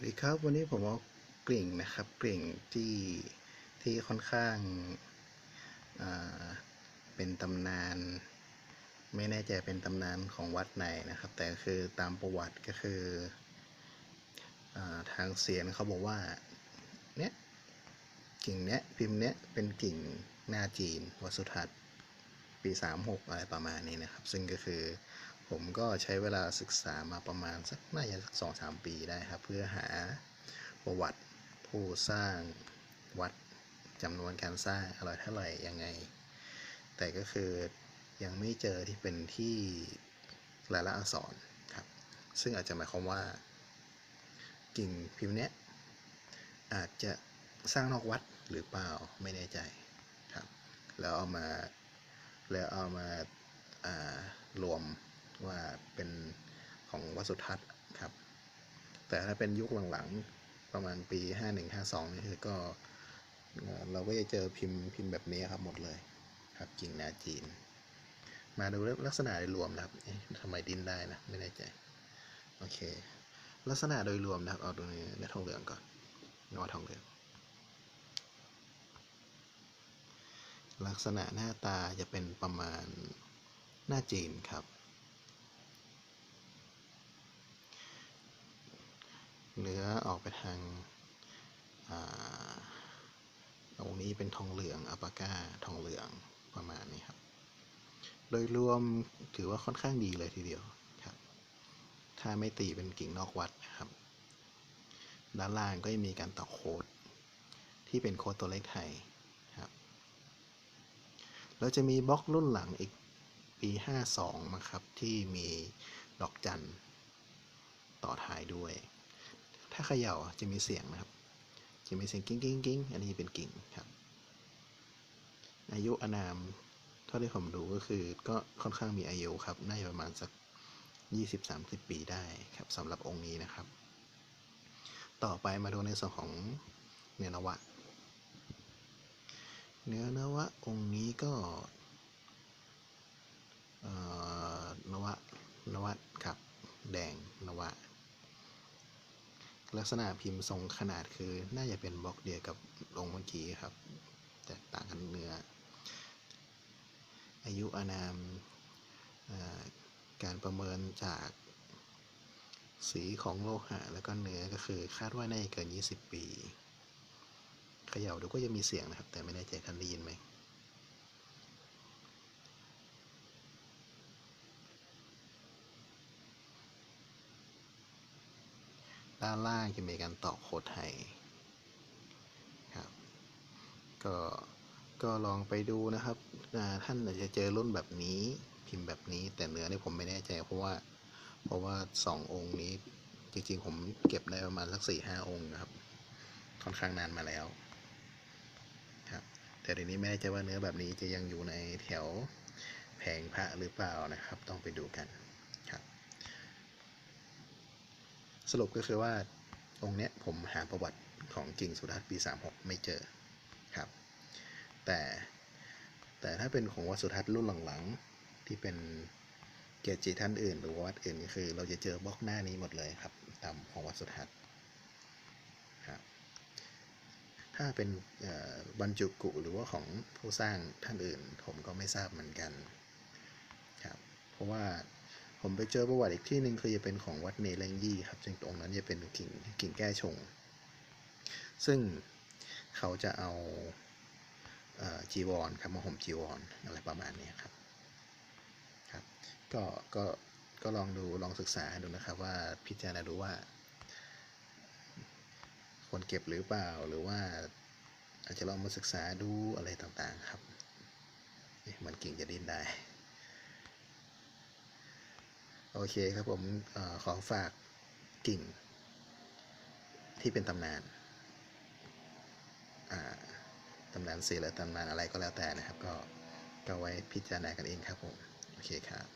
วัสดีครับวันนี้ผมเอากลิ่งนะครับกลิ่งที่ที่ค่อนข้างอ่าเป็นตำนาน ไม่แน่ใจเป็นตำนานของวัดไหนนะครับ แต่คือตามประวัติก็คืออทางเสียนเขาบอกว่าเนี้ยกิ่งเนี้ยพิมพ์เนี้ยเป็นกิ่งหน้าจีนวัดสุทัศน์ปี 36 อะไรประมาณนี้นะครับ ซึ่งก็คือ ผมก็ใช้เวลาศึกษามาประมาณสักน่าจะสักสองสามปีได้ครับ เพื่อหาประวัติผู้สร้างวัดจำนวนการสร้างอะไรเท่าไหร่ยังไง แต่ก็คือยังไม่เจอที่เป็นที่ลายลักษณ์อักษรครับ ซึ่งอาจจะหมายความว่ากิ่งพิมพ์เนี้ยอาจจะสร้างนอกวัดหรือเปล่าไม่แน่ใจครับ แล้วเอามาแล้วเอามาอ่ารวม ว่าเป็นของวัสุทัศน์ครับ แต่ถ้าเป็นยุคหลังๆ ประมาณปี 51 52 นี่คือก็เราก็จะเจอพิมพ์พิมพ์แบบนี้ครับหมดเลยครับกิ่งนาจีน มาดูลักษณะโดยรวมนะครับทำไมดินได้นะ ไม่แน่ใจ โอเค ลักษณะโดยรวมนะครับ เอาตรงนี้เนื้อทองเหลืองก่อนเนื้อทองเหลืองลักษณะหน้าตาจะเป็นประมาณหน้าจีนครับ เนื้อออกไปทางอ่าตรงนี้เป็นทองเหลืองอัปาก้าทองเหลืองประมาณนี้ครับ โดยรวมถือว่าค่อนข้างดีเลยทีเดียวครับ ถ้าไม่ตีเป็นกิ่งนอกวัดนะครับ ด้านล่างก็จะมีการต่อโค้ดที่เป็นโค้ดตัวเลขไทยครับ แล้วจะมีบล็อกรุ่นหลังอีกปี 52มั้งครับที่มีดอกจันต่อท้ายด้วย ถ้าเขย่าจะมีเสียงนะครับ จะมีเสียงกิ้งกิ้งกิ้งอันนี้เป็นกิ่งครับ อายุอนามเท่าที่ผมดูก็คือก็ค่อนข้างมีอายุครับ น่าจะประมาณสัก 20-30 ปีได้ครับสำหรับองค์นี้นะครับ ต่อไปมาดูในส่วนของเนื้อนวะ เนื้อนวะองค์นี้ก็เอ่อนวะนวะครับ แดงนวะ ลักษณะพิมพ์ทรงขนาดคือน่าจะเป็นบล็อกเดียวกับองเมื่อกี้ครับ แต่ต่างกันเนื้อ อายุอานามการประเมินจากสีของโลหะแล้วก็เนื้อก็คือคาดว่าน่าจะเกิน 20 ปีเขย่าดูก็จะมีเสียงนะครับ แต่ไม่แน่ใจท่านได้ยินไหม ด้านล่างจะมีการตอกโคดไทยครับก็ก็ลองไปดูนะครับท่านอาจจะเจอรุ่นแบบนี้พิมพ์แบบนี้ แต่เนื้อนี่ผมไม่แน่ใจเพราะว่าเพราะว่าสององค์นี้จริงๆ ผมเก็บได้ประมาณสักสี่ห้าองค์นะครับ ค่อนข้างนานมาแล้วครับแต่ทีนี้ไม่แน่ใจว่าเนื้อแบบนี้จะยังอยู่ในแถวแผงพระหรือเปล่านะครับ ต้องไปดูกันครับ สรุปก็คือว่าองค์เนี้ยผมหาประวัติของกิ่งสุทัศน์ปี 36 ไม่เจอครับ แต่แต่ถ้าเป็นของวัดสุทัศน์รุ่นหลังๆ ที่เป็นเกจิท่านอื่น หรือวัดอื่นก็คือ เราจะเจอบล็อกหน้านี้หมดเลยครับตามของวัดสุทัศน์ครับถ้าเป็นบรรจุกุหรือว่าของผู้สร้างท่านอื่น ผมก็ไม่ทราบเหมือนกันครับเพราะว่า ผมไปเจอประวัติอีกที่หนึ่งคือจะเป็นของวัดเนเรงยี่ครับซึ่งตรงนั้นจะเป็นกิ่งกิ่งแก้ชง ซึ่งเขาจะเอาจีวรครับมาห่มจีวรอะไรประมาณนี้ครับครับก็ก็ก็ลองดูลองศึกษาดูนะครับว่าพิจารณาดูว่าควรเก็บหรือเปล่าหรือว่าอาจจะลองมาศึกษาดูอะไรต่างๆครับเหมันกิ่งจะดิ้นได้ โอเคครับผมอขอฝากกิ่ง ที่เป็นตำนานตำนานเสียหรือตำนานอะไรก็แล้วแต่นะครับ ก็ก็ไว้พิจารณากันเองครับผม โอเคครับ